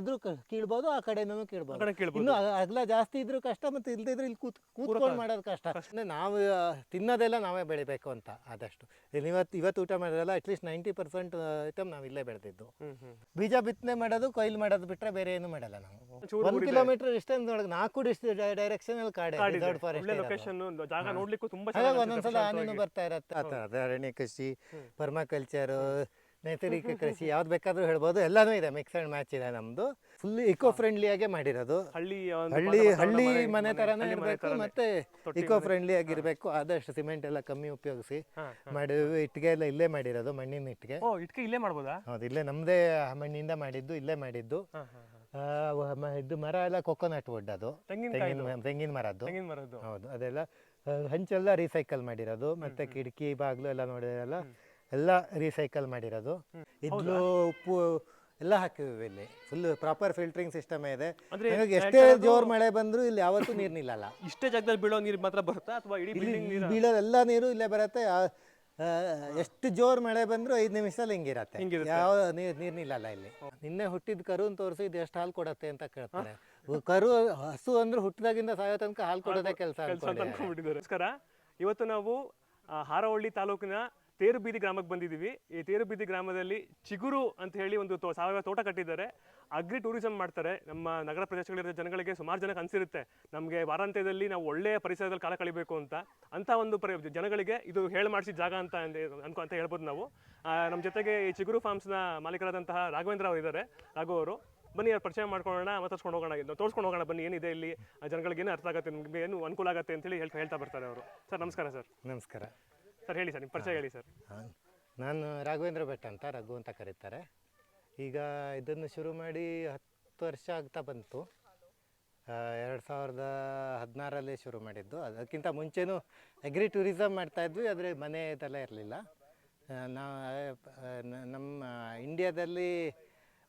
ಇದ್ರೂ ಕೀಳ್ಬೋದು ಆ ಕಡೆನೂ ಕೀಳ್ಬೋದು. ಕಡೆ ಕೀಳ್ಬೋದು. ಇನ್ನು ಅಗಲ ಜಾಸ್ತಿ ಇದ್ರೂ ಕಷ್ಟ ಮತ್ತೆ ಇಲ್ದಿದ್ರೆ ಇಲ್ಲಿ ಕೂತ್ ಕೂತ್ಕೊಂಡು ಮಾಡೋದು ಕಷ್ಟ. ಅಂದ್ರೆ ನಾವು ಆ, ತಿನ್ನೋದೆಲ್ಲ ನಾವೇ ಬೆಳಿಬೇಕು ಅಂತ ಆದಷ್ಟು. ಇಲ್ಲಿ ಇವತ್ತು ಇವತ್ತು ಊಟ ಮಾಡೋದೆಲ್ಲ ಅಟ್ಲೀಸ್ಟ್ ನೈಂಟಿ ಪರ್ಸೆಂಟ್ ಐಟಮ್ ನಾವು ಇಲ್ಲೇ ಬೆಳೆದಿದ್ದು. ಹ್ಮ್ ಹ್ಮ್. ಬೀಜ ಬಿತ್ತನೆ ಮಾಡೋದು ಕೊಯ್ಲು ಮಾಡೋದು ಬಿಟ್ರೆ ಬೇರೆ ಏನು ಮಾಡಲ್ಲ ನಾವು. ಒಂದು ಕಿಲೋಮೀಟರ್ ಡಿಸ್ಟೆನ್ಸ್ ಒಳಗೆ ನಾಲ್ಕು ಡಿಸ್ ಡೈರೆಕ್ಷನ್ ಅಲ್ಲಿ ಕಾಡೆ ಫಾರೆಸ್ಟ್ ಲೊಕೇಶನ್ ಜಾಗ ನೋಡ್ಲಿಕ್ಕೂ ತುಂಬಾ ಚೆನ್ನಾಗಿ ಒಂದೊಂದ್ಸಲ ಆನೆನೂ ಬರ್ತಾ ಇರತ್ತೆ. ಆ ಥರ ಅರಣ್ಯ ಕೃಷಿ ಪರ್ಮಾಕಲ್ಚರ್ ನೈಸರ್ಗಿಕ ಕೃಷಿ ಯಾವ್ದು ಬೇಕಾದ್ರೂ ಹೇಳ್ಬೋದು. ಎಲ್ಲಾನು ಇದೆ. ಮಿಕ್ಸ್ ಅಂಡ್ ಮ್ಯಾಚ್ ಇದೆ ನಮ್ದು. ಫುಲ್ ಇಕೋ ಫ್ರೆಂಡ್ಲಿ ಆಗೇ ಮಾಡಿರೋದು. ಹಳ್ಳಿ ಹಳ್ಳಿ ಹಳ್ಳಿ ಮನೆ- ತರಾನೇ ಇರಬೇಕು. ಮತ್ತೆ ಇಕೋ ಫ್ರೆಂಡ್ಲಿ ಆಗಿರ್ಬೇಕು. ಆದಷ್ಟು ಸಿಮೆಂಟ್ ಎಲ್ಲ ಕಮ್ಮಿ ಉಪಯೋಗಿಸಿ ಮಾಡಿದ್ವಿ ಮಾಡಿ ಇಟ್ಟಿಗೆ ಎಲ್ಲ ಇಲ್ಲೇ ಮಾಡಿರೋದು ಮಣ್ಣಿನ ಇಟ್ಟಿಗೆ. ಓ ಇಟ್ಕೆ ಇಲ್ಲೇ ಮಾಡ್ಬೋದಾ? ಹೌದು ಇಲ್ಲೇ ನಮ್ದೇ ಮಣ್ಣಿಂದ ಮಾಡಿದ್ದು ಇಲ್ಲೇ ಮಾಡಿದ್ದು. ಆ, ವ- ಮ- ಇದು ಮರ ಎಲ್ಲ ಕೊಕೊನಟ್ ವುಡ್ ಅದು. ತೆಂಗಿನ ತೆಂಗಿನ ಮರದ್ದು. ತೆಂಗಿನ ಮರದ್ದು. ಹೌದು ಅದೆಲ್ಲ ಆ, ಹಂಚೆಲ್ಲ ರೀಸೈಕಲ್ ಮಾಡಿರೋದು. ಮತ್ತೆ ಕಿಟಕಿ ಬಾಗ್ಲು ಎಲ್ಲ ನೋಡಿರಲ್ಲ ಎಲ್ಲ ರೀಸೈಕಲ್ ಮಾಡಿರೋದು. ಇದ್ಲು ಉಪ್ಪು ಎಲ್ಲ ಹಾಕಿವಿ ಇಲ್ಲಿ. ಫುಲ್ ಪ್ರಾಪರ್ ಫಿಲ್ಟರಿಂಗ್ ಸಿಸ್ಟಮ್ ಇದೆ. ಅಂದ್ರೆ ಹಾಗಾಗಿ ಎಷ್ಟೇ ಜೋರ್ ಮಳೆ ಬಂದ್ರು ಇಲ್ಲಿ ಯಾವತ್ತೂ ನೀರು ನಿಲ್ಲಲ್ಲ. ಇಷ್ಟೇ ಜಾಗದಲ್ಲಿ ಬೀಳೋ ನೀರು ಮಾತ್ರ ಬರುತ್ತಾ ಅಥವಾ ಇಡೀ ಇಲ್ಲಿ ಬಿಲ್ಡಿಂಗ್ ನೀರು? ಬೀಳೋ ಎಲ್ಲ ನೀರು ಇಲ್ಲೇ ಬರುತ್ತೆ. ಆ, ಆ, ಎಷ್ಟು ಜೋರ್ ಮಳೆ ಬಂದ್ರು ಐದು ನಿಮಿಷದಲ್ಲಿ ಹಿಂಗಿರತ್ತೆ. ಹಿಂಗಿರುತ್ತೆ. ಯಾವ ನೀರ್ ನೀರ್ ನಿಲ್ಲಲ್ಲ ಇಲ್ಲಿ. ನಿನ್ನೆ ಹುಟ್ಟಿದ ಕರುನ್ ತೋರಿಸಿ ಇದು ಎಷ್ಟು ಹಾಲು ಕೊಡತ್ತೆ ಅಂತ ಕೇಳ್ತಾರೆ. ಕರು ಹಸು ಅಂದ್ರೆ ಹುಟ್ಟಿದಾಗಿಂದ ಸಾಯೋ ತನಕ ಹಾಲು ಕೊಡೋದೇ ಕೆಲಸ ಕೆಲಸ ಅಂತ ಅನ್ಕೊಂಡ್ಬಿಟ್ಟಿದ್ದಾರೆ. ನಮಸ್ಕಾರ. ಇವತ್ತು ನಾವು ಆ, ಹಾರವಳ್ಳಿ ತಾಲೂಕಿನ ತೇರುಬೀದಿ ಗ್ರಾಮಕ್ಕೆ ಬಂದಿದ್ದೀವಿ. ಈ ತೇರುಬೀದಿ ಗ್ರಾಮದಲ್ಲಿ ಚಿಗುರು ಅಂತ ಹೇಳಿ ಒಂದು ತೋ ಸಾವಯವ ತೋಟ ಕಟ್ಟಿದ್ದಾರೆ. ಅಗ್ರಿ ಟೂರಿಸಂ ಮಾಡ್ತಾರೆ. ನಮ್ಮ ನಗರ ಪ್ರದೇಶಗಳಿರೋ ಜನಗಳಿಗೆ ಸುಮಾರು ಜನಕ್ಕೆ ಅನಿಸಿರುತ್ತೆ. ನಮಗೆ ವಾರಾಂತ್ಯದಲ್ಲಿ ನಾವು ಒಳ್ಳೆಯ ಪರಿಸರದಲ್ಲಿ ಕಾಲ ಕಳಿಬೇಕು ಅಂತ. ಅಂಥ ಒಂದು ಪರಿ ಜನಗಳಿಗೆ ಇದು ಹೇಳಿ ಮಾಡಿಸಿದ ಜಾಗ ಅಂತ ಅನ್ಕೊ ಅಂತ ಹೇಳ್ಬೋದು ನಾವು. ನಮ್ಮ ಜೊತೆಗೆ ಈ ಚಿಗುರು ಫಾರ್ಮ್ಸ್ನ ಮಾಲೀಕರಾದಂತಹ ರಾಘವೇಂದ್ರ ಅವರು ಇದ್ದಾರೆ. ರಾಘು ಅವರು. ಬನ್ನಿ, ಅವ್ರು ಪರಿಚಯ ಮಾಡ್ಕೊಳ್ಳೋಣ, ಮಾತಾಡ್ಸ್ಕೊಂಡು ಹೋಗೋಣ. ಇದು ತೋರಿಸ್ಕೊಂಡು ಹೋಗೋಣ ಬನ್ನಿ. ಏನಿದೆ ಇಲ್ಲಿ? ಜನಗಳಿಗೆ ಏನು ಅರ್ಥ ಆಗುತ್ತೆ? ನಿಮಗೆ ಏನು ಅನುಕೂಲ ಆಗುತ್ತೆ ಅಂತೇಳಿ ಹೇಳ್ತಾ ಹೇಳ್ತಾ ಬರ್ತಾರೆ ಅವರು. ಸರ್, ನಮಸ್ಕಾರ ಸರ್. ನಮಸ್ಕಾರ. ಸರ್ ಹೇಳಿ ಸರ್ ನಿಮ್ಮ ಪರಿಚಯ ಹೇಳಿ ಸರ್. ನಾನು ರಾಘವೇಂದ್ರ ಭಟ್ ಅಂತ ರಘು ಅಂತ ಕರೀತಾರೆ. ಈಗ ಇದನ್ನು ಶುರು ಮಾಡಿ ಹತ್ತು ವರ್ಷ ಆಗ್ತಾ ಬಂತು. ಎರಡು ಸಾವಿರದ ಹದಿನಾರಲ್ಲೇ ಶುರು ಮಾಡಿದ್ದು. ಅದಕ್ಕಿಂತ ಮುಂಚೆನೂ ಅಗ್ರಿ ಟೂರಿಸಮ್ ಮಾಡ್ತಾ ಇದ್ವಿ ಆದರೆ ಮನೆ ಇದೆಲ್ಲ ಇರಲಿಲ್ಲ ನಾವು ನಮ್ಮ ಇಂಡಿಯಾದಲ್ಲಿ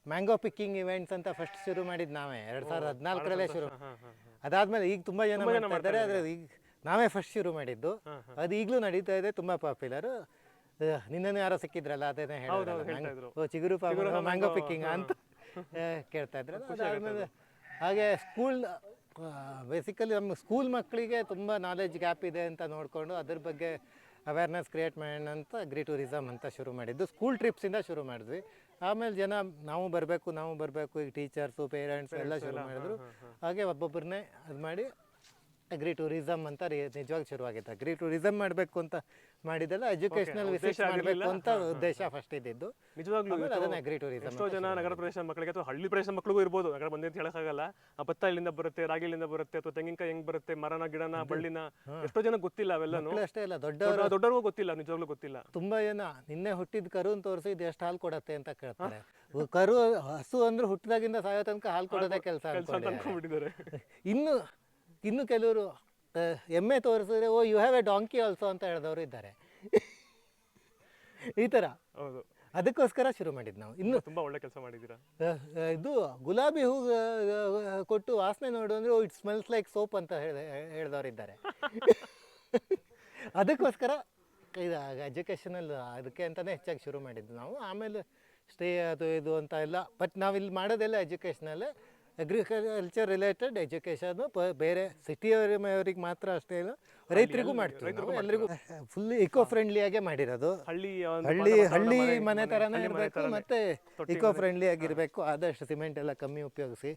ಮ್ಯಾಂಗೋ ಪಿಕ್ಕಿಂಗ್ ಇವೆಂಟ್ಸ್ ಅಂತ ಫಸ್ಟ್ ಶುರು ಮಾಡಿದ್ದು ನಾವೇ. ಎರಡು ಸಾವಿರದ ಹದಿನಾಲ್ಕರಲ್ಲೇ ಶುರು. ಅದಾದಮೇಲೆ ಈಗ ತುಂಬ ಜನ ಮಾಡ್ತಾ ಇದ್ದಾರೆ ಆದರೆ ಈಗ ನಾವೇ ಫಸ್ಟ್ ಶುರು ಮಾಡಿದ್ದು. ಅದು ಈಗಲೂ ನಡೀತಾ ಇದೆ ತುಂಬಾ ಪಾಪ್ಯುಲರ್ ನಿನ್ನೆ ಯಾರೋ ಸಿಕ್ಕಿದ್ರಲ್ಲ ಅದೇನೇ ಹೇಳಿದ್ರು ಓ ಚಿಗುರು ಮ್ಯಾಂಗೋ ಪಿಕ್ಕಿಂಗ್ ಅಂತ ಕೇಳ್ತಾ ಇದ್ರು. ಹಾಗೆ ಸ್ಕೂಲ್ ಬೇಸಿಕಲಿ ನಮ್ಮ ಸ್ಕೂಲ್ ಮಕ್ಕಳಿಗೆ ತುಂಬ ನಾಲೆಜ್ ಗ್ಯಾಪ್ ಇದೆ ಅಂತ ನೋಡಿಕೊಂಡು ಅದ್ರ ಬಗ್ಗೆ ಅವೇರ್ನೆಸ್ ಕ್ರಿಯೇಟ್ ಮಾಡೋಣ ಅಂತ ಗ್ರೀ ಟೂರಿಸಮ್ ಅಂತ ಶುರು ಮಾಡಿದ್ದು. ಸ್ಕೂಲ್ ಟ್ರಿಪ್ಸಿಂದ ಶುರು ಮಾಡಿದ್ವಿ. ಆಮೇಲೆ ಜನ ನಾವು ಬರಬೇಕು ನಾವು ಬರಬೇಕು ಈಗ ಟೀಚರ್ಸು ಪೇರೆಂಟ್ಸ್ ಎಲ್ಲ ಶುರು ಮಾಡಿದ್ರು. ಹಾಗೆ ಒಬ್ಬೊಬ್ಬರನ್ನೇ ಅದು ಮಾಡಿ ಅಗ್ರಿ ಟೂರಿಸಮ್ ಅಂತ ನಿಜವಾಗಿ ಶುರುವಾಗಿತ್ತು. ಅಗ್ರಿ ಟೂರಿಸಮ್ ಮಾಡಬೇಕು ಅಂತ ಮಾಡಿದೆಲ್ಲ ಎಜುಕೇಶನಲ್ ವಿಸಿಟ್ ಮಾಡಬೇಕು ಅಂತ ಉದ್ದೇಶ ಫಸ್ಟ್ ಇದ್ದಿದ್ದು. ನಿಜವಾಗ್ಲೂ ಅದನ್ನ ಅಗ್ರಿ ಟೂರಿಸಮ್ ಎಷ್ಟೋ ಜನ ನಗರ ಪ್ರದೇಶ ಮಕ್ಕಳಿಗೆ ಅಥವಾ ಹಳ್ಳಿ ಪ್ರದೇಶ ಮಕ್ಕಳಿಗೂ ಇರ್ಬೋದು. ನಗರ ಬಂದೆ ಅಂತ ಹೇಳಕ್ಕಾಗಲ್ಲ ಆ ಭತ್ತ ಇಲ್ಲಿಂದ ಬರುತ್ತೆ ರಾಗಿ ಇಲ್ಲಿಂದ ಬರುತ್ತೆ ಅಥವಾ ತೆಂಗಿನಕಾಯಿ ಹೆಂಗ್ ಬರುತ್ತೆ ಮರನ ಗಿಡನ ಬಳ್ಳಿನ ಎಷ್ಟೋ ಜನ ಗೊತ್ತಿಲ್ಲ ಅವೆಲ್ಲನು. ಅಷ್ಟೇ ಇಲ್ಲ ದೊಡ್ಡವರು ದೊಡ್ಡ- ದೊಡ್ಡವ್ರಿಗೂ ಗೊತ್ತಿಲ್ಲ ನಿಜವಾಗ್ಲೂ ಗೊತ್ತಿಲ್ಲ. ತುಂಬಾ ಜನ ನಿನ್ನೆ ಹುಟ್ಟಿದ ಕರುನ್ ತೋರಿಸಿ ಇದು ಎಷ್ಟು ಹಾಲು ಕೊಡತ್ತೆ ಅಂತ ಕೇಳ್ತಾರೆ. ಕರು ಹಸು ಅಂದ್ರೆ ಹುಟ್ಟಿದಾಗಿಂದ ಸಾಯೋ ತನಕ ಹಾಲು ಕೊಡೋದೇ ಕೆಲಸ ಅಂತ ಇನ್ನು ಇನ್ನು ಕೆಲವರು ಎಮ್ಮೆ ತೋರಿಸಿದ್ರೆ ಓ you have a donkey also ಅಂತ ಹೇಳಿದವರು ಇದ್ದಾರೆ. ಈ ಥರ ಹೌದು. ಅದಕ್ಕೋಸ್ಕರ ಶುರು ಮಾಡಿದ್ದು ನಾವು. ಇನ್ನು ತುಂಬ ಒಳ್ಳೆ ಕೆಲಸ ಮಾಡಿದ್ದೀರಾ? ಇದು ಗುಲಾಬಿ ಹೂ ಕೊಟ್ಟು ವಾಸನೆ ನೋಡು oh it smells like soap ಅಂತ ಹೇಳಿದವರು ಹೇಳ್ದವ್ರಿದ್ದಾರೆ ಅದಕ್ಕೋಸ್ಕರ ಇದು ಎಜುಕೇಷನಲ್ ಅದಕ್ಕೆ ಅಂತಲೇ ಹೆಚ್ಚಾಗಿ ಶುರು ಮಾಡಿದ್ದು ನಾವು. ಆಮೇಲೆ ಸ್ಟೇ ಅದು ಇದು ಅಂತ ಎಲ್ಲ ಬಟ್ ನಾವಿಲ್ಲಿ ಮಾಡೋದೆಲ್ಲ ಎಜುಕೇಷನಲ್ಲೇ ಅಗ್ರಿಕಲ್ಚರ್ ರಿಲೇಟೆಡ್ ಎಜುಕೇಷನು ಬೇರೆ ಸಿಟಿಯವರಿಗೆ ಮಾತ್ರ ಅಷ್ಟೇ ಇಲ್ಲ ರೈತರಿಗೂ ಮಾಡ್ತೀವಿ ನಾವು ಎಲ್ರಿಗೂ ಫುಲ್ ಇಕೋ ಫ್ರೆಂಡ್ಲಿಯಾಗೆ ಮಾಡಿರೋದು. ಹಳ್ಳಿ ಹಳ್ಳಿ ಹಳ್ಳಿ ಮನೆ- ತರನೇ ಇರಬೇಕು ಮತ್ತೆ ಇಕೋ ಫ್ರೆಂಡ್ಲಿ ಆಗಿರ್ಬೇಕು ಆದಷ್ಟು ಸಿಮೆಂಟ್ ಎಲ್ಲ ಕಮ್ಮಿ ಉಪಯೋಗಿಸಿ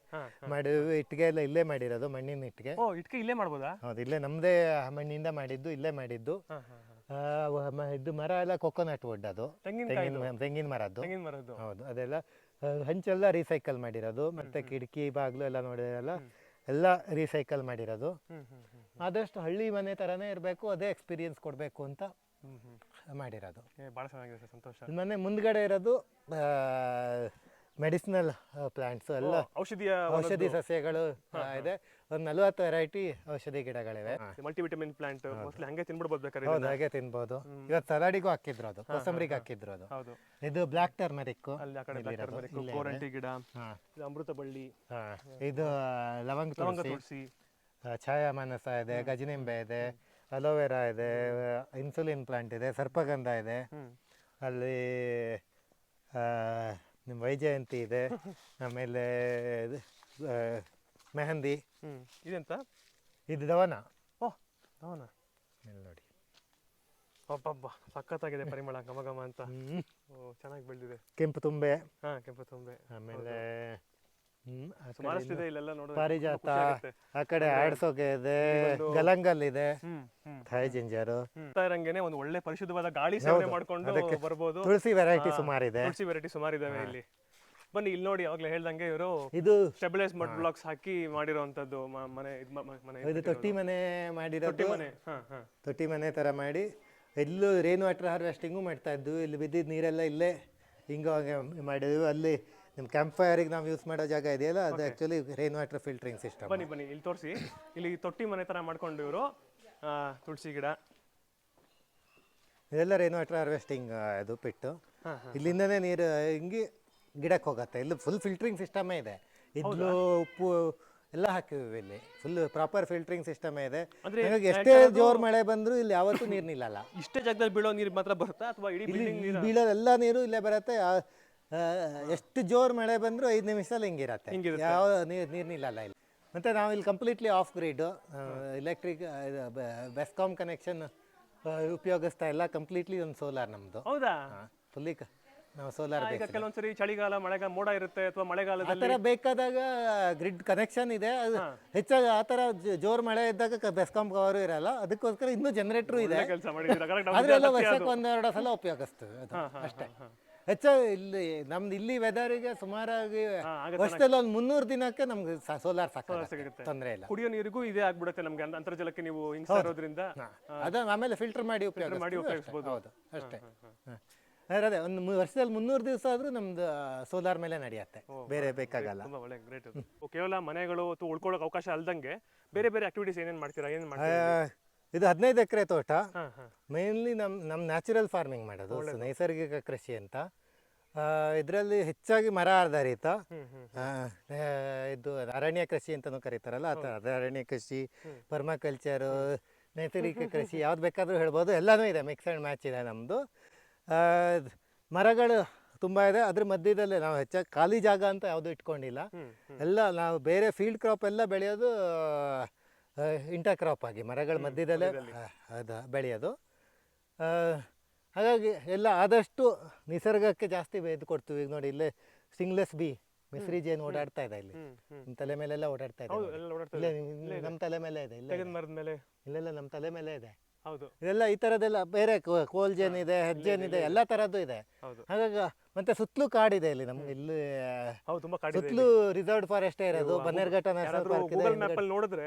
ಮಾಡಿ ಇಟ್ಟಿಗೆ ಎಲ್ಲ ಇಲ್ಲೇ ಮಾಡಿರೋದು ಮಣ್ಣಿನ ಇಟ್ಟಿಗೆ. ಇಟ್ಕೆ ಇಲ್ಲೇ ಮಾಡ್ಬೋದಾ? ಹೌದು ಇಲ್ಲೇ ನಮ್ದೇ ಮಣ್ಣಿಂದ ಮಾಡಿದ್ದು ಇಲ್ಲೇ ಮಾಡಿದ್ದು. ಇದು ಮರ ಎಲ್ಲ ಕೊಕೊನಟ್ ವುಡ್ ಅದು. ತೆಂಗಿನ ತೆಂಗಿನ ಮರದ್ದು. ಹೌದು ಅದೆಲ್ಲ ಹಂಚೆಲ್ಲ ರೀಸೈಕಲ್ ಮಾಡಿರೋದು. ಮತ್ತೆ ಕಿಟಕಿ ಬಾಗ್ಲು ಎಲ್ಲ ನೋಡಿರಲ್ಲ ಎಲ್ಲ ರೀಸೈಕಲ್ ಮಾಡಿರೋದು. ಆದಷ್ಟು ಹಳ್ಳಿ ಮನೆ ತರಾನೇ ಇರಬೇಕು ಅದೇ ಎಕ್ಸ್ಪೀರಿಯನ್ಸ್ ಕೊಡಬೇಕು ಅಂತ ಮಾಡಿರೋದು. ಏ ಭಾಳ ಚೆನ್ನಾಗಿದೆ ಸರ್ ಸಂತೋಷ. ಮನೆ ಮುಂದ್ಗಡೆ ಇರೋದು ಮೆಡಿಸಿನಲ್ ಪ್ಲಾಂಟ್ಸ್ ಎಲ್ಲ ಔಷಧಿಯ ಔಷಧಿ ಸಸ್ಯಗಳು ಇದೆ. ಒಂದು ನಲವತ್ತು ವೆರೈಟಿ ಔಷಧಿ ಗಿಡಗಳಿವೆ. ಮಲ್ಟಿವಿಟಮಿನ್ ಪ್ಲಾಂಟ್ ಮೋಸ್ಟ್ಲಿ ಹಂಗೆ ತಿನ್ಬಿಡ್ಬೋದು ಬೇಕಾದ್ರೆ ಹೌದು ಹಾಗೆ ತಿನ್ಬೋದು. ಇವತ್ತು ಸಲಾಡಿಗೂ ಹಾಕಿದ್ರು ಅದು ಕೋಸಂಬರಿಗೆ ಹಾಕಿದ್ರು ಅದು. ಇದು ಬ್ಲಾಕ್ ಟರ್ಮರಿಕ್ turmeric, ಗಿಡ ಅಮೃತ ಬಳ್ಳಿ. ಇದು ಲವಂಗ ತುಳಸಿ. ತುಳಸಿ. ಛಾಯಾ ಮಾನಸ ಇದೆ ಗಜನಿಂಬೆ ಇದೆ ಅಲೋವೆರಾ ಇದೆ ಇನ್ಸುಲಿನ್ ಪ್ಲಾಂಟ್ ಇದೆ ಸರ್ಪಗಂಧ ಇದೆ. ಅಲ್ಲಿ ನಿಮ್ಮ ವೈಜಯಂತಿ ಇದೆ. ಆಮೇಲೆ ಮೆಹಂದಿ. ಹ್ಞೂ ಇದೆಂತ? ಇದು ದವನ ಓಹ್ ದವನ ಇಲ್ಲಿ ನೋಡಿ. ಅಬ್ಬಬ್ಬ ಸಖತ್ತಾಗಿದೆ ಪರಿಮಳ ಘಮ ಘಮ ಅಂತ. ಓ ಚೆನ್ನಾಗಿ ಬೆಳೆದಿದೆ. ಕೆಂಪು ತುಂಬೆ. ಹಾಂ ಕೆಂಪು ತುಂಬೆ. ಆಮೇಲೆ ಸುಮಾರಷ್ಟು ಇದೆ ಇಲ್ಲೆಲ್ಲ ನೋಡೋದು ಪಾರಿಜಾತ ಆ ಕಡೆ ಆಡ್ಸೋಕೆ ಇದೆ ಗಲಂಗಲ್ ಇದೆ ಥಾಯ್ ಜಿಂಜರು. ಹ್ಮ್. ಒಂದು ಒಳ್ಳೆ ಪರಿಶುದ್ಧವಾದ ಗಾಳಿ ಸೇವನೆ ಮಾಡ್ಕೊಂಡು ಬರ್ಬೋದು. ತುಳಸಿ ವೆರೈಟಿ ಸುಮಾರು ಸುಮಾರಿದೆ. ತುಳಸಿ ವೆರೈಟಿ ಸುಮಾರು ಇದಾವೆ ಇಲ್ಲಿ. ಬನ್ನಿ ಇಲ್ಲಿ ನೋಡಿ ಅವಾಗಲೇ ಹೇಳ್ದಂಗೆ ಇವರು ಇದು ಸ್ಟೆಬಿಲೈಸ್ ಮಡ್ ಬ್ಲಾಕ್ಸ್ ಹಾಕಿ ಮಾಡಿರೋಂಥದ್ದು ಮನೆ ಇದ್ ಮನೆ ಇದು ತೊಟ್ಟಿ ಮನೆ ಮಾಡಿರೋ ತೊಟ್ಟಿ ಮನೆ ತೊಟ್ಟಿ ಮನೆ ಥರ ಮಾಡಿ ಎಲ್ಲೂ ರೇನ್ ವಾಟರ್ ಹಾರ್ವೆಸ್ಟಿಂಗು ಮಾಡ್ತಾ ಇದ್ವು. ಇಲ್ಲಿ ಬಿದ್ದಿದ್ದ ನೀರೆಲ್ಲ ಇಲ್ಲೇ ಹಾಗೆ ಮಾಡಿದ್ವಿ. ಅಲ್ಲಿ ನಿಮ್ಮ ಕ್ಯಾಂಪ್ ಫೈರಿಗೆ ನಾವು ಯೂಸ್ ಮಾಡೋ ಜಾಗ ಇದೆಯಲ್ಲ ಅದು actually rain water filtering system ಬನ್ನಿ ಬನ್ನಿ ಇಲ್ಲಿ ತೋರಿಸಿ. ಇಲ್ಲಿ ತೊಟ್ಟಿ ಮನೆ ತರ ಮಾಡ್ಕೊಂಡು ಇವರು. ತುಳಸಿ ಗಿಡ. ಇದೆಲ್ಲ ರೈನ್ ವಾಟರ್ ಹಾರ್ವೆಸ್ಟಿಂಗ್ ಅದು ಪಿಟ್ಟು ಇಲ್ಲಿಂದನೇ ನೀರು ಹಿಂಗೆ ಗಿಡಕ್ಕೆ ಹೋಗುತ್ತೆ. ಇಲ್ಲಿ ಫುಲ್ ಫಿಲ್ಟ್ರಿಂಗ್ ಸಿಸ್ಟಮೇ ಇದೆ. ಇದ್ಲು ಉಪ್ಪು ಎಲ್ಲ ಹಾಕಿವಿ ಇಲ್ಲಿ. ಫುಲ್ ಪ್ರಾಪರ್ ಫಿಲ್ಟ್ರಿಂಗ್ ಸಿಸ್ಟಮೇ ಇದೆ. ಅಂದ್ರೆ ಹಾಗಾಗಿ ಎಷ್ಟೇ ಜೋರ್ ಮಳೆ ಬಂದರೂ ಇಲ್ಲಿ ಯಾವತ್ತೂ ನೀರು ನಿಲ್ಲಲ್ಲ. ಇಷ್ಟೇ ಜಾಗದಲ್ಲಿ ಬೀಳೋ ನೀರು ಮಾತ್ರ ಬರುತ್ತಾ ಅಥವಾ ಇಡೀ ಬೀಳೋ ಎಲ್ಲ ನೀರು ಇಲ್ಲೇ ಬರುತ್ತೆ. ಎಷ್ಟು ಜೋರು ಮಳೆ ಬಂದರೂ ಐದು ನಿಮಿಷದಲ್ಲಿ ಹಿಂಗಿರತ್ತೆ. ಹಿಂಗಿರುತ್ತೆ. ಯಾವ ನೀರು ನೀರು ನಿಲ್ಲಲ್ಲ ಇಲ್ಲಿ. ಮತ್ತೆ ನಾವು ಇಲ್ಲಿ completely off grid electric BESCOM connection ಉಪಯೋಗಿಸ್ತಾ ಇಲ್ಲ. ಕಂಪ್ಲೀಟ್ಲಿ ಒಂದು ಸೋಲಾರ್ ನಮ್ಮದು ಹೌದಾ? ಫುಲ್ಲಿ ನಾವು ಸೋಲಾರ್ ಈಗ ಕೆಲವೊಂದ್ಸರಿ ಚಳಿಗಾಲ ಮಳೆಗಾಲ ಮೋಡ ಇರುತ್ತೆ ಅಥವಾ ಆ ಮಳೆಗಾಲದಲ್ಲಿ ಥರ ಬೇಕಾದಾಗ ಗ್ರಿಡ್ ಕನೆಕ್ಷನ್ ಇದೆ. ಅದು ಹೆಚ್ಚಾಗಿ ಆ ಥರ ಜೋರು ಮಳೆ ಇದ್ದಾಗ ಬೆಸ್ಕಾಂ ಪವರು ಇರಲ್ಲ. ಅದಕ್ಕೋಸ್ಕರ ಇನ್ನೂ ಜನರೇಟ್ರು ಇದೆ. ಕೆಲಸ ಕರೆಕ್ಟ್ ಆದ್ರೆ ಎಲ್ಲ ವರ್ಷಕ್ಕೆ ಒಂದೆರಡು ಸಲ ಉಪಯೋಗಿಸ್ತದೆ ಅದು ಅಷ್ಟೇ. ಹೆಚ್ಚಾಗಿ ಇಲ್ಲಿ ನಮ್ದು ಇಲ್ಲಿ ವೆದರಿಗೆ ಸುಮಾರಾಗಿ ವರ್ಷದಲ್ಲಿ ಒಂದು ಮುನ್ನೂರು ದಿನಕ್ಕೆ ನಮ್ಗೆ ಸೋಲಾರ್ ಸಿಗುತ್ತೆ. ತೊಂದರೆ ಇಲ್ಲ. ಕುಡಿಯೋ ನೀರಿಗೂ ಇದೇ ಆಗ್ಬಿಡುತ್ತೆ ನಮ್ಗೆ ಅಂತ- ಅಂತರ್ಜಲಕ್ಕೆ ನೀವು ಹಿಂಗ್ತಾ ಇರೋದ್ರಿಂದ ಅದ ಆಮೇಲೆ ಫಿಲ್ಟರ್ ಮಾಡಿ ಉಪಯೋಗ ಮಾಡಿ ಉಪಯೋಗಿಸ್ಬೋದು. ಹೌದು ಅಷ್ಟೇ. ಅದೇ ಒಂದು ವರ್ಷದಲ್ಲಿ ಮುನ್ನೂರು ದಿವಸ ಆದ್ರೂ ನಮ್ದು ಸೋಲಾರ್ ಮೇಲೆ ನಡೆಯುತ್ತೆ. ಬೇರೆ ಬೇಕಾಗಲ್ಲ. ತುಂಬಾ ಒಳ್ಳೆ ಗ್ರೇಟ್ ಕೇವಲ ಮನೆಗಳು ಅಥವಾ ಉಳ್ಕೊಳ್ಳೋಕೆ ಅವಕಾಶ ಅಲ್ದಂಗೆ ಬೇರೆ ಬೇರೆ ಆಕ್ಟಿವಿಟೀಸ್ ಏನೇನ್ ಮಾಡ್ತೀರಾ? ಏನ್ ಮಾಡ್ತೀರಾ? ಇದು ಹದಿನೈದು ಎಕರೆ ತೋಟ. ಮೇನ್ಲಿ ನಮ್ಮ ನಮ್ಮ ನ್ಯಾಚುರಲ್ ಫಾರ್ಮಿಂಗ್ ಮಾಡೋದು. ನೈಸರ್ಗಿಕ ಕೃಷಿ ಅಂತ. ಇದರಲ್ಲಿ ಹೆಚ್ಚಾಗಿ ಮರ ಆಧಾರಿತ. ಇದು ಅರಣ್ಯ ಕೃಷಿ ಅಂತಲೂ ಕರೀತಾರಲ್ಲ ಆ ಥರ ಅರಣ್ಯ ಕೃಷಿ ಪರ್ಮಾಕಲ್ಚರು ನೈಸರ್ಗಿಕ ಕೃಷಿ ಯಾವ್ದು ಬೇಕಾದರೂ ಹೇಳ್ಬೋದು. ಎಲ್ಲನೂ ಇದೆ ಮಿಕ್ಸ್ ಆ್ಯಂಡ್ ಮ್ಯಾಚ್ ಇದೆ ನಮ್ಮದು ಮರಗಳು ತುಂಬ ಇದೆ. ಅದ್ರ ಮಧ್ಯದಲ್ಲೇ ನಾವು ಹೆಚ್ಚಾಗಿ ಖಾಲಿ ಜಾಗ ಅಂತ ಯಾವುದು ಇಟ್ಕೊಂಡಿಲ್ಲ. ಎಲ್ಲ ನಾವು ಬೇರೆ ಫೀಲ್ಡ್ ಕ್ರಾಪ್ ಎಲ್ಲ ಬೆಳೆಯೋದು ಇಂಟರ್ ಕ್ರಾಪ್ ಆಗಿ ಮರಗಳ ಮಧ್ಯದಲ್ಲೇ ಅದು ಬೆಳೆಯೋದು. ಹಾಗಾಗಿ ಎಲ್ಲ ಆದಷ್ಟು ನಿಸರ್ಗಕ್ಕೆ ಜಾಸ್ತಿ ಇದು ಕೊಡ್ತೀವಿ. ಈಗ ನೋಡಿ ಇಲ್ಲೇ ಸ್ಟಿಂಗ್ಲೆಸ್ ಬಿ ಮಿಸ್ರಿ ಜೇನು ಓಡಾಡ್ತಾ ಇದೆ ಇಲ್ಲಿ. ನಿಮ್ಮ ತಲೆ ಮೇಲೆಲ್ಲ ಓಡಾಡ್ತಾ ಇದೆ ಇಲ್ಲೇ. ನಮ್ಮ ತಲೆ ಮೇಲೆ ಇದೆ ಇಲ್ಲೇ. ಮರದ ಮೇಲೆ ಇಲ್ಲೆಲ್ಲ ನಮ್ಮ ತಲೆ ಮೇಲೆ ಇದೆ. ಹೌದು. ಇದೆಲ್ಲ ಈ ಥರದ್ದೆಲ್ಲ ಬೇರೆ ಕೋಲ್ ಜೇನ್ ಇದೆ ಹೆಜ್ಜೇನ್ ಇದೆ ಎಲ್ಲ ಥರದ್ದು ಇದೆ. ಹೌದು. ಹಾಗಾಗಿ ಮತ್ತೆ ಸುತ್ತಲೂ ಕಾಡಿದೆ ಇಲ್ಲಿ ನಮ್ಗೆ ಇಲ್ಲಿ ಹೌದು ತುಂಬಾ ಕಾಡಿದೆ ಸುತ್ತಲೂ ರಿಸರ್ವ್ ಫಾರೆಸ್ಟ್ ಇರೋದು ಬನ್ನೇರ್ಘಟ್ಟ ನ್ಯಾಷನಲ್ ಪಾರ್ಕ್ ಇದೆ ಗೂಗಲ್ ಮ್ಯಾಪ್ ಅಲ್ಲಿ ನೋಡಿದ್ರೆ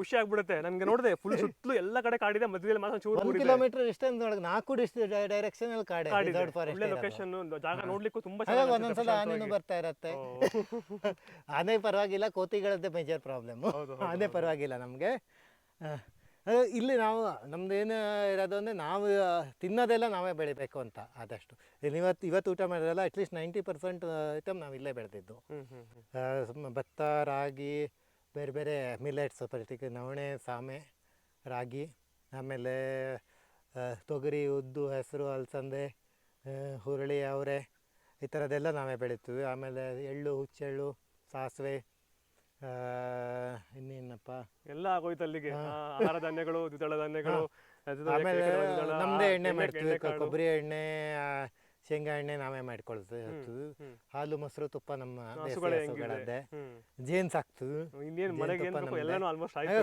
ಖುಷಿ ಆಗ್ಬಿಡುತ್ತೆ. ನನಗೆ ನೋಡಿದೆ ಫುಲ್ ಸುತ್ತಲೂ ಎಲ್ಲ ಕಡೆ ಕಾಡಿದೆ ಮಧ್ಯದಲ್ಲಿ ಮಾತ್ರ ಚೂರು ಒಂದು. ಕಿಲೋಮೀಟರ್ ಡಿಸ್ಟೆನ್ಸ್ ಒಳಗೆ ನಾಲ್ಕು ಡೈರೆಕ್ಷನ್ ಅಲ್ಲಿ ಕಾಡೆ ಕಾಡಿದೆ. ರಿಸರ್ವ್ಡ್ ಫಾರೆಸ್ಟ್ ಒಳ್ಳೆ ಲೊಕೇಶನ್ ಜಾಗ ನೋಡ್ಲಿಕ್ಕೂ ತುಂಬಾ ಚೆನ್ನಾಗಿ ಒಂದೊಂದ್ಸಲ ಆನೆನೂ ಬರ್ತಾ ಇರತ್ತೆ. ಆನೆ ಪರವಾಗಿಲ್ಲ ಕೋತಿಗಳದ್ದೇ ಮೇಜರ್ ಪ್ರಾಬ್ಲಮ್ ಆನೆ ಪರವಾಗಿಲ್ಲ ನಮಗೆ. ಇಲ್ಲಿ ನಾವು ನಮ್ದು ಏನು ಇರೋದು ಅಂದರೆ ನಾವು ತಿನ್ನೋದೆಲ್ಲ ನಾವೇ ಬೆಳಿಬೇಕು ಅಂತ ಆದಷ್ಟು. ಇಲ್ಲಿ ಇವತ್ತು ಇವತ್ತು ಊಟ ಮಾಡೋದೆಲ್ಲ ಅಟ್ಲೀಸ್ಟ್ ನೈಂಟಿ ಪರ್ಸೆಂಟ್ ಐಟಮ್ ನಾವು ಇಲ್ಲೇ ಬೆಳೆದಿದ್ದು. ಭತ್ತ ರಾಗಿ ಬೇರೆ ಬೇರೆ ಮಿಲೆಟ್ಸ್ ಪರ್ಟಿಕ್ಯುಲರ್ ನವಣೆ ಸಾಮೆ ರಾಗಿ ಆಮೇಲೆ ತೊಗರಿ ಉದ್ದು ಹೆಸರು ಅಲಸಂದೆ ಹುರುಳಿ ಅವರೆ ಈ ಥರದ್ದೆಲ್ಲ ನಾವೇ ಬೆಳಿತೀವಿ. ಆಮೇಲೆ ಎಳ್ಳು ಹುಚ್ಚೆಳ್ಳು ಸಾಸಿವೆ ಇನ್ನೇನಪ್ಪ? ಎಲ್ಲ ಆಗೋಯ್ತು ಅಲ್ಲಿಗೆ. ಆಹಾರ ಧಾನ್ಯಗಳು ದ್ವಿದಳ ಧಾನ್ಯಗಳು ಆಮೇಲೆ ನಮ್ಮದೇ ಎಣ್ಣೆ ಮಾಡ್ತೀವಿ ಕೊಬ್ಬರಿ ಎಣ್ಣೆ ಶೇಂಗಾ ಎಣ್ಣೆ ನಾವೇ ಮಾಡ್ಕೊಳ್ತೀವಿ ಹಾಲು ಮೊಸರು ತುಪ್ಪ ನಮ್ಮ ಜೇನ್ಸ್ ಆಗ್ತದೆ ಹಸುಗಳದ್ದೇ. ನಮ್ದೇ.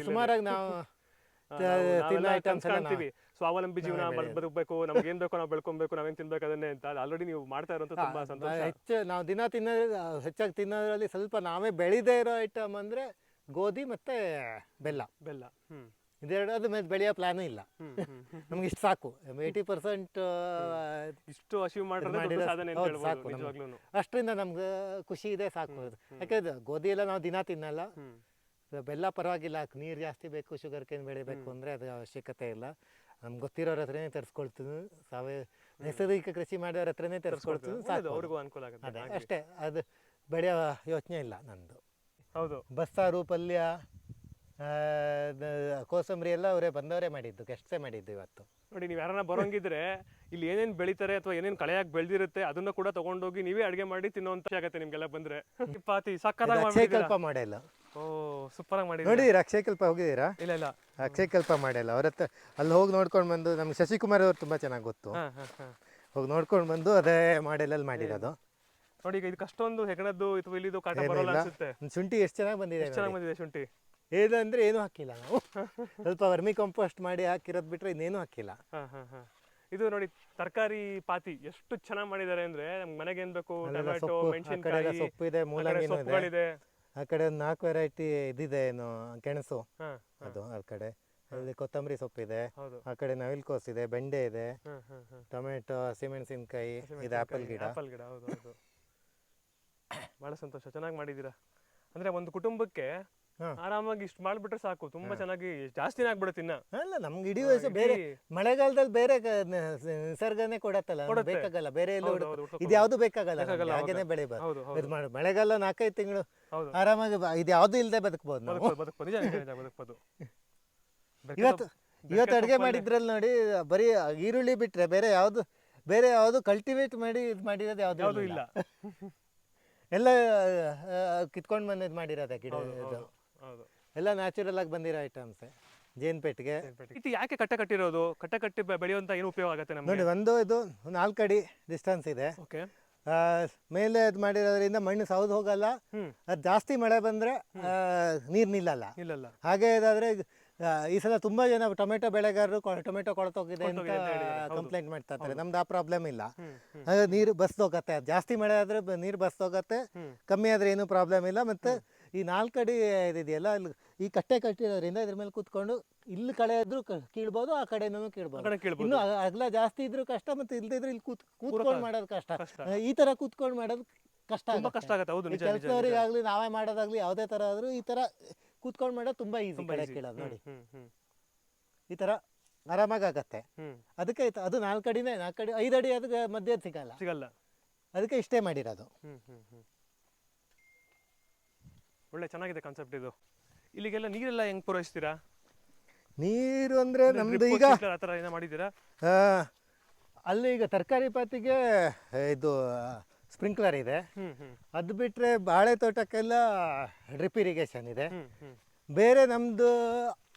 ಸುಮಾರಾಗಿ ನಾವು- ತಿನ್ನೋ ಐಟಮ್ಸ್ ಕಾಣ್ತೀವಿ ಸ್ವಾವಲಂಬಿ ಜೀವನ ಬದುಕಬೇಕು ನಮ್ಗೆ ಏನ್ ಬೇಕೋ ನಾವು ಬೆಳ್ಕೊಬೇಕು ನಾವೇನ್ ತಿನ್ಬೇಕು ಅದನ್ನೇ ಅಂತ. ಆಲ್ರೆಡಿ ನೀವು ಮಾಡ್ತಾ ಇರೋಂತ ತುಂಬಾ ಸಂತೋಷ. ಹೆಚ್ಚು ನಾವು ದಿನ ತಿನ್ನ ಹೆಚ್ಚಾಗಿ ತಿನ್ನೋದ್ರಲ್ಲಿ ಸ್ವಲ್ಪ ನಾವೇ ಬೆಳಿದೇ ಇರೋ ಐಟಮ್ ಅಂದ್ರೆ ಗೋಧಿ ಮತ್ತೆ ಬೆಲ್ಲ. ಬೆಲ್ಲ. ಹ್ಮ್. ಇದೆರಡು ಅದು ಮೇಲೆ ಬೆಳೆಯೋ ಪ್ಲಾನ್ ಇಲ್ಲ. ನಮ್ಗೆ ಇಷ್ಟು ಸಾಕು. ಏಯ್ಟಿ ಪರ್ಸೆಂಟ್ ಇಷ್ಟು ಅಚೀವ್ ಮಾಡಿದ್ರೆ ಸಾಧನೆ ಸಾಕು ಅಷ್ಟರಿಂದ ನಮ್ಗೆ ಖುಷಿ ಇದೆ ಸಾಕು. ಯಾಕಂದ್ರೆ ಗೋಧಿ ಎಲ್ಲ ನಾವು ದಿನ ತಿನ್ನಲ್ಲ. ಬೆಲ್ಲ ಪರವಾಗಿಲ್ಲ ನೀರು ಜಾಸ್ತಿ ಬೇಕು ಶುಗರ್ ಕೇನ್ ಬೆಳಿಬೇಕು ಅಂದರೆ ಅದು ಅವಶ್ಯಕತೆ ಇಲ್ಲ. ನಮ್ಗೆ ಗೊತ್ತಿರೋರ ಹತ್ರನೇ ತರಿಸ್ಕೊಳ್ತೀನಿ ಸಾವಯವ ನೈಸರ್ಗಿಕ ಕೃಷಿ ಮಾಡೋರ ಹತ್ರನೇ ತರಿಸ್ಕೊಳ್ತೀನಿ ಅವ್ರಿಗೂ ಅನುಕೂಲ ಆಗುತ್ತೆ. ಅದೇ ಅಷ್ಟೇ ಅದು ಬೆಳೆಯೋ ಯೋಚನೆ ಇಲ್ಲ ನಂದು ಹೌದು. ಬಸ್ಸಾರು ಪಲ್ಯ ಕೋಸಂಬರಿ ಎಲ್ಲ ಅವರೇ ಬಂದವರೇ ಮಾಡಿದ್ದು ಗೆಸ್ಟ್ಸೇ ಮಾಡಿದ್ದು ಇವತ್ತು. ನೋಡಿ ನೀವು ಯಾರನ್ನ ಬರೋಂಗಿದ್ರೆ ಇಲ್ಲಿ ಏನೇನು ಬೆಳೀತಾರೆ ಅಥವಾ ಏನೇನು ಕಳೆಯಾಗಿ ಬೆಳೆದಿರುತ್ತೆ ಅದನ್ನ ಕೂಡ ತಗೊಂಡೋಗಿ ನೀವೇ ಅಡುಗೆ ಮಾಡಿ ತಿನ್ನೋಂತ ಆಗುತ್ತೆ ನಿಮ್ಗೆಲ್ಲ ಬಂದ್ರೆ. ಪಾತಿ ಸಕ್ಕತ್ತಾಗಿ ಮಾಡೆಲ್ಲ ಓ ಸೂಪರ್ ಆಗಿ ಮಾಡಿದ್ರು. ನೋಡಿ ಅಕ್ಷಯ ಕಲ್ಪ ಹೋಗಿದ್ದೀರಾ? ಇಲ್ಲ ಇಲ್ಲ. ಅಕ್ಷಯ ಕಲ್ಪ ಮಾಡೆಲ್ಲ. ಅವ್ರ ಹತ್ರ ಅಲ್ಲಿ ಹೋಗಿ ನೋಡ್ಕೊಂಡು ಬಂದು ನಮ್ಗೆ ಶಶಿಕುಮಾರ್ ಅವ್ರು ತುಂಬಾ ಚೆನ್ನಾಗಿ ಗೊತ್ತು. ಹೋಗಿ ನೋಡ್ಕೊಂಡು ಬಂದು ಅದೇ ಮಾಡೆಲಲ್ಲಿ ಮಾಡಿರೋದು. ನೋಡಿ ಈಗ ಇದು ಅಷ್ಟೊಂದು ಹೆಗಣದ್ದು ಅಥವಾ ಇಲ್ಲಿದು ಕಾಟ ಬರೋಲ್ಲ ಅನ್ಸುತ್ತೆ. ಶುಂಠಿ ಎಷ್ಟು ಚೆನ್ನಾಗಿ ಬಂದಿದೆ ಚೆನ್ನಾಗಿ ಬಂದಿದೆ ಶುಂಠಿ? ಏನಂದ್ರೆ ಏನು ಹಾಕಿಲ್ಲ ನಾವು. ಸ್ವಲ್ಪ ವರ್ಮಿ ಕಂಪೋಸ್ಟ್ ಮಾಡಿ ಹಾಕಿರೋದು ಬಿಟ್ರೆ ಇನ್ನೇನು ಹಾಕಿಲ್ಲ. ಹಾ ಹಾ ಹಾ. ಇದು ನೋಡಿ ತರಕಾರಿ ಪಾತಿ ಎಷ್ಟು ಚೆನ್ನಾಗಿ ಮಾಡಿದ್ದಾರೆ ಅಂದ್ರೆ ನಮ್ಗೆ ಮನೆಗೆ ಏನ್ ಬೇಕು? ಟೊಮೆಟೊ ಮೆಣಸಿನಕಾಯಿ ಸೊಪ್ಪು ಇದೆ ಮೂಲಂಗಿ ಇದೆ. ಸೊಪ್ಪುಗಳಿದೆ. ಆ ಕಡೆ ಒಂದು ನಾಲ್ಕು ವೆರೈಟಿ ಇದಿದೆ ಏನು ಗೆಣಸು. ಅದು ಆ ಕಡೆ. ಅಲ್ಲಿ ಕೊತ್ತಂಬರಿ ಸೊಪ್ಪಿದೆ ಹೌದು. ಆ ಕಡೆ ನವಿಲ್ಕೋಸ್ ಇದೆ ಬೆಂಡೆ ಇದೆ. ಟೊಮೆಟೊ ಹಸಿಮೆಣಸಿನ್ಕಾಯಿ ಇದು ಆಪಲ್ ಗಿಡ. ಆಪಲ್ ಗಿಡ ಹೌದು ಹೌದು. ಬಹಳ ಸಂತೋಷ. ಚೆನ್ನಾಗಿ ಮಾಡಿದ್ದೀರಾ? ಅಂದ್ರೆ ಒಂದು ಕುಟುಂಬಕ್ಕೆ. ಆರಾಮಾಗಿ ಇಷ್ಟು ಮಾಡ್ಬಿಟ್ರೆ ಸಾಕು. ತುಂಬಾ ಚೆನ್ನಾಗಿ ಜಾಸ್ತಿನೇ ಆಗ್ಬಿಡುತ್ತೆ ಇನ್ನ. ಅಲ್ಲ ನಮ್ಗೆ ಇಡೀ ವಯಸ್ಸು ಬೇರೆ ಮಳೆಗಾಲದಲ್ಲಿ ಬೇರೆ ಕ- ನ- ಸ- ನಿಸರ್ಗನೇ ಕೊಡತ್ತಲ್ಲ ನಮ್ಗೆ ಬೇಕಾಗಲ್ಲ ಬೇರೆ ಎಲ್ಲ ಹೌದು, ಹೌದು, ಇದು ಯಾವುದು ಬೇಕಾಗಲ್ಲ ನಮ್ಗೆ, ಹಾಗೇನೆ ಹೌದು. ಬೆಳಿಬಾರ್ದು ಹೌದು ಹೌದು. ಇದು ಮಾಡು ಮಳೆಗಾಲ ನಾಲ್ಕೈದು ತಿಂಗಳು ಹೌದು. ಆರಾಮಾಗಿ ಇದು ಯಾವುದು ಇಲ್ಲದೆ ಬದುಕಬಹುದು ನಾವು. ಬದುಕ್ಬೋದು ಬದುಕ್ಬೋದು. ನಿಜ ನಿಜ ನಿಜ ಬದುಕ್ಬೋದು. ಬೆಕ್ಕದ- ಇವತ್ತು ಬೆಕ್ಕದ ಇವತ್ತು ಅಡುಗೆ ಸೊಪ್ಪಲ್ಲೇ- ಮಾಡಿದ್ರಲ್ಲಿ ನೋಡಿ ಬರೀ ಈರುಳ್ಳಿ ಬಿಟ್ರೆ ಬೇರೆ ಯಾವುದು ಬೇರೆ ಯಾವುದು ಕಲ್ಟಿವೇಟ್ ಮಾಡಿ ಇದು ಮಾಡಿರೋದು ಯಾವುದು ಯಾವ್ದು ಇಲ್ಲ. ಎಲ್ಲ ಕಿತ್ಕೊಂಡು ಬಂದಿದ್ದು ಮಾಡಿರೋದೆ ಗಿಡ ಹೌದು ಇದು. ಹೌದು. ಹೌದು. ಎಲ್ಲ ನ್ಯಾಚುರಲ್ ಆಗಿ ಬಂದಿರೋ ಐಟಮ್ಸ್ ಜೇನ್ಪೆಟ್ಟಿಗೆ ಇದು ಯಾಕೆ ಕಟ್ಟ ಕಟ್ಟಿರೋದು? ಕಟ್ಟೆ ಕಟ್ಟಿ ಬೆ- ಬೆಳೆಯುವಂತ ಏನು ಉಪಯೋಗ ಆಗುತ್ತೆ ನಮಗೆ? ನೋಡಿ ಒಂದು ಇದು ನಾಲ್ಕು ಅಡಿ ಡಿಸ್ಟೆನ್ಸ್ ಇದೆ. ಓಕೆ. ಆ, ಮೇಲೆ ಇದು ಮಾಡಿರೋದ್ರಿಂದ ಮಣ್ಣು ಸೌದು ಹೋಗಲ್ಲ. ಹ್ಮ್. ಅದು ಜಾಸ್ತಿ ಮಳೆ ಬಂದರೆ ನೀರು ನಿಲ್ಲಲ್ಲ. ಇಲ್ಲಲ್ಲ ಹಾಗೆ ಇದಾದ್ರೆ ಈ ಸಲ ತುಂಬಾ ಜನ ಟೊಮೆಟೊ ಬೆಳೆಗಾರರು ಕೊ- ಟೊಮೆಟೊ ಕೊಳತೋಗಿದೆ ಅಂತ ಕೊಳ್ತೋಗಿದೆ ಅಂತ ಹೇಳಿದ್ದಾರೆ, ಹೌದು. ಕಂಪ್ಲೇಂಟ್ ಮಾಡ್ತಾ ಇರ್ತಾರೆ ನಮ್ದು ಆ ಪ್ರಾಬ್ಲಮ್ ಇಲ್ಲ. ಹ್ಮ್ ಹ್ಮ್. ನೀರು ಬಸ್ದೋಗತ್ತೆ ಜಾಸ್ತಿ ಮಳೆ ಆದ್ರೆ ನೀರು ಬಸ್ದೋಗತ್ತೆ ಕಮ್ಮಿ ಆದ್ರೆ ಏನು ಪ್ರಾಬ್ಲಮ್ ಇಲ್ಲ. ಮತ್ತೆ ಈ ನಾಲ್ಕು ಅಡಿ ಇದಿದೆಯಲ್ಲ ಅಲ್ಲಿ ಈ ಕಟ್ಟೆ ಕಟ್ಟಿರೋದ್ರಿಂದ ಇದ್ರ ಮೇಲೆ ಕೂತ್ಕೊಂಡು ಇಲ್ಲಿ ಕಡೆ ಇದ್ರೂ ಕೀಳ್ಬೋದು ಆ ಕಡೆನೂ ಕೀಳ್ಬೋದು. ಇನ್ನು ಅಗಲ ಜಾಸ್ತಿ ಇದ್ರೂ ಕಷ್ಟ ಮತ್ತೆ ಇಲ್ದಿದ್ರೆ ಇಲ್ಲಿ ಕೂತ್ ಕೂತ್ಕೊಂಡು ಮಾಡೋದು ಕಷ್ಟ. ಈ ತರ ಕೂತ್ಕೊಂಡು ಮಾಡೋದು ಕಷ್ಟ ಕಷ್ಟ ಆಗುತ್ತೆ. ಹೌದು ಕೆಲಸದವರಿಗಾಗ್ಲಿ ನಾವೇ ಮಾಡೋದಾಗ್ಲಿ ಯಾವುದೇ ತರ ಆದ್ರೂ ಈ ತರ ಕೂತ್ಕೊಂಡು ಮಾಡೋದು ತುಂಬಾ ಈಸಿ ಕಡೆ. ಕೀಳೋದು ನೋಡಿ. ಈ ತರ ಆರಾಮಾಗಿ ಆಗತ್ತೆ ಅದಕ್ಕೆ ಅದು ನಾಲ್ಕು ಅಡಿನೇ ನಾಲ್ಕು ಅಡಿ ಐದು ಅಡಿ ಅದಕ್ಕೆ ಮಧ್ಯ ಸಿಗಲ್ಲ. ಸಿಗಲ್ಲ. ಅದಕ್ಕೆ ಇಷ್ಟೇ ಮಾಡಿರೋದು. ಒಳ್ಳೆ ಚೆನ್ನಾಗಿದೆ ಕಾನ್ಸೆಪ್ಟ್ ಇದು. ಇಲ್ಲಿಗೆಲ್ಲ ನೀರೆಲ್ಲ ಹೆಂಗ್ ಪೂರೈಸ್ತೀರಾ? ನೀರು ಅಂದ್ರೆ ನಮ್ದು ಈಗ ಆ ಥರ ಏನೋ ಮಾಡಿದ್ದೀರಾ? ಆ, ಅಲ್ಲಿ ಈಗ ತರಕಾರಿ ಪಾತಿಗೆ ಇದು ಸ್ಪ್ರಿಂಕ್ಲರ್ ಇದೆ. ಅದು ಬಿಟ್ಟರೆ ಬಾಳೆ ತೋಟಕ್ಕೆಲ್ಲ ಡ್ರಿಪ್ ಇರಿಗೇಷನ್ ಇದೆ. ಬೇರೆ ನಮ್ದು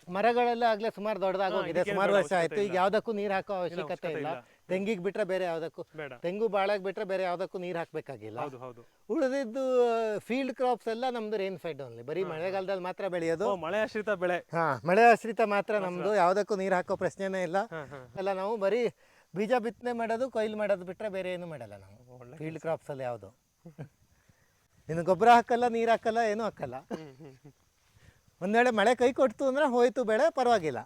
ಮರಗಳೆಲ್ಲ ಆಗ್ಲೇ ಸುಮಾರು ದೊಡ್ಡದಾಗೋಗಿದೆ ಹೋಗಿದೆ ಸುಮಾರು ವರ್ಷ ಆಯ್ತು. ಈಗ ಯಾವ್ದಕ್ಕೂ ನೀರು ಹಾಕೋ ಅವಶ್ಯಕತೆ ಇಲ್ಲ. ತೆಂಗಿಗೆ ಬಿಟ್ರೆ ಬೇರೆ ಯಾವ್ದಕ್ಕೂ ಬೇಡ. ತೆಂಗು ಬಾಳೆಗೆ ಬಿಟ್ರೆ ಬೇರೆ ಯಾವ್ದಕ್ಕೂ ನೀರು ಹಾಕ್ಬೇಕಾಗಿಲ್ಲ. ಹೌದು ಹೌದು. ಉಳಿದಿದ್ದು ಫೀಲ್ಡ್ ಕ್ರಾಪ್ಸ್ ಎಲ್ಲ ನಮ್ದು ರೇನ್ ಫೆಡ್ ಓನ್ಲಿ ಬರೀ ಮಳೆಗಾಲದಲ್ಲಿ ಮಾತ್ರ ಬೆಳೆಯೋದು. ಮಳೆ ಆಶ್ರಿತ ಬೆಳೆ. ಹಾ ಮಳೆ ಆಶ್ರಿತ ಮಾತ್ರ ನಮ್ದು. ಯಾವ್ದಕ್ಕೂ ನೀರು ಹಾಕೋ ಪ್ರಶ್ನೆನೇ ಇಲ್ಲ. ಎಲ್ಲ ನಾವು ಬರೀ ಬೀಜ ಬಿತ್ತನೆ ಮಾಡೋದು ಕೊಯ್ಲು ಮಾಡೋದು ಬಿಟ್ರೆ ಬೇರೆ ಏನು ಮಾಡಲ್ಲ ನಾವು. ಫೀಲ್ಡ್ ಕ್ರಾಪ್ಸ್ ಅಲ್ಲಿ ಯಾವುದು. ಇನ್ನು ಗೊಬ್ಬರ ಹಾಕಲ್ಲ ನೀರು ಹಾಕಲ್ಲ ಏನು ಹಾಕಲ್ಲ. ಒಂದ್ ವೇಳೆ ಮಳೆ ಕೈ ಕೊಡ್ತು ಅಂದ್ರೆ ಹೋಯ್ತು ಬೆಳೆ ಪರವಾಗಿಲ್ಲ.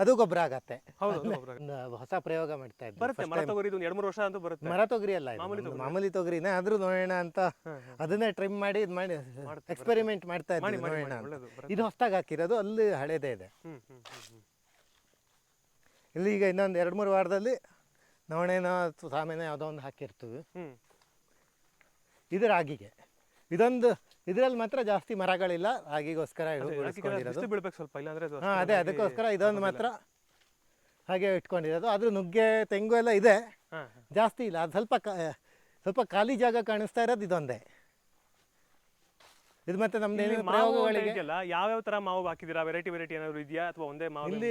ಅದು ಗೊಬ್ಬರ ಆಗತ್ತೆ. ಹೌದು ಅದು ಗೊಬ್ರ. ಒಂದು ಹೊಸ ಪ್ರಯೋಗ ಮಾಡ್ತಾ ಇದ್ದೀವಿ ಬರುತ್ತೆ ಮರ ಇದು ಒಂದು ಎರಡು ಮೂರು ವರ್ಷ ಅಂತೂ ಬರುತ್ತೆ. ಮರ ತೊಗರಿ ಅಲ್ಲ ಇದು. ಮಾಮೂಲಿ ಒಂದು ತೊಗರಿ. ಮಾಮೂಲಿ ತೊಗರಿನೇ ಆದ್ರೂ ನೋಡೋಣ ಅಂತ. ಅದನ್ನೇ ಟ್ರಿಮ್ ಮಾಡಿ ಇದು ಮಾಡಿ ಎಕ್ಸ್ಪೆರಿಮೆಂಟ್ ಮಾಡ್ತಾ ಇದ್ದೀವಿ ಇದ್ವಿ ಮಾಡಿ ನೋಡೋಣ ಅಂತ. ಒಳ್ಳೇದು ಬರುತ್ತೆ. ಇದು ಹೊಸದಾಗಿ ಹಾಕಿರೋದು ಅಲ್ಲಿ ಹಳೇದೇ ಇದೆ. ಹ್ಮ್ ಹ್ಮ್ ಹ್ಮ್ ಹ್ಮ್. ಇಲ್ಲಿ ಈಗ ಇನ್ನೊಂದು ಎರಡು ಮೂರು ವಾರದಲ್ಲಿ ನವಣೆನ ಅಥವಾ ಸಾಮೆನ ಯಾವುದೋ ಒಂದು ಹಾಕಿರ್ತೀವಿ. ಹ್ಮ್. ಇದು ರಾಗಿಗೆ. ಇದೊಂದು ಇದರಲ್ಲಿ ಮಾತ್ರ ಜಾಸ್ತಿ ಮರಗಳಿಲ್ಲ. ಹಾಗೆಗೋಸ್ಕರ ಸ್ವಲ್ಪ ಇಲ್ಲಾಂದ್ರೆ ಹಾಂ ಅದೇ ಅದಕ್ಕೋಸ್ಕರ ಇದೊಂದು ಮಾತ್ರ ಹಾಗೆ ಇಟ್ಕೊಂಡಿರೋದು. ಆದ್ರೂ ನುಗ್ಗೆ ತೆಂಗು ಎಲ್ಲ ಇದೆ. ಜಾಸ್ತಿ ಇಲ್ಲ. ಅದು ಸ್ವಲ್ಪ ಸ್ವಲ್ಪ ಖಾಲಿ ಜಾಗ ಕಾಣಿಸ್ತಾ ಇರೋದು ಇದೊಂದೇ. ಇದು ಮತ್ತೆ ನಮ್ದು ಏನೇನು ಪ್ರಯೋಗಗಳಿಗೆ? ಇದೆಯಲ್ಲ ಯಾವ್ಯಾವ ತರ ಮಾವು ಹಾಕಿದ್ದೀರಾ? ವೆರೈಟಿ ವೆರೈಟಿ ಏನಾದ್ರು ಇದೆಯಾ? ಅಥವಾ ಒಂದೇ ಮಾವು ಇಲ್ಲಿ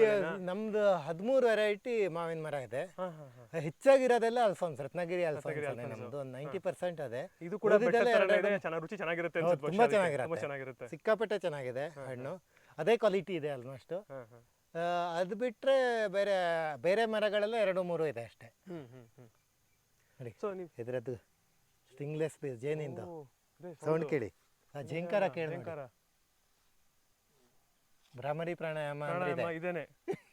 ನಮ್ದು ಹದಿಮೂರು ವೆರೈಟಿ ಮಾವಿನ ಮರ ಇದೆ. ಹೆಚ್ಚಾಗಿರೋದೆಲ್ಲ ಅಲ್ಫಾನ್ಸ್ ರತ್ನಗಿರಿ ಅಲ್ಫಾನ್ಸ್. ನಮ್ದು. ಒಂದು ನೈಂಟಿ ಪರ್ಸೆಂಟ್ ಅದೇ. ಇದು ಕೂಡ ರುಚಿ ಚೆನ್ನಾಗಿರುತ್ತೆ ತುಂಬಾ ಚೆನ್ನಾಗಿರುತ್ತೆ. ಸಿಕ್ಕಾಪಟ್ಟೆ ಚೆನ್ನಾಗಿದೆ ಹಣ್ಣು. ಅದೇ ಕ್ವಾಲಿಟಿ ಇದೆ ಆಲ್ಮೋಸ್ಟ್ ಅದು ಬಿಟ್ರೆ ಬೇರೆ ಬೇರೆ ಮರಗಳೆಲ್ಲ ಎರಡು ಮೂರು ಇದೆ ಅಷ್ಟೇ. ನೋಡಿ ಇದರದ್ದು ಸ್ಟಿಂಗ್ಲೆಸ್ ಜೇನಿಂದ. ಸೌಂಡ್. ಕೇಳಿ. ಜಿಂಕಾರ ಕೇಳಿ ಭ್ರಮರಿ ಜಿಂಕಾರ. ಭ್ರಾಮರಿ ಪ್ರಾಣಾಯಾಮ ಅಂದ್ರೆ ಇದೆ. ಇದೇನೆ.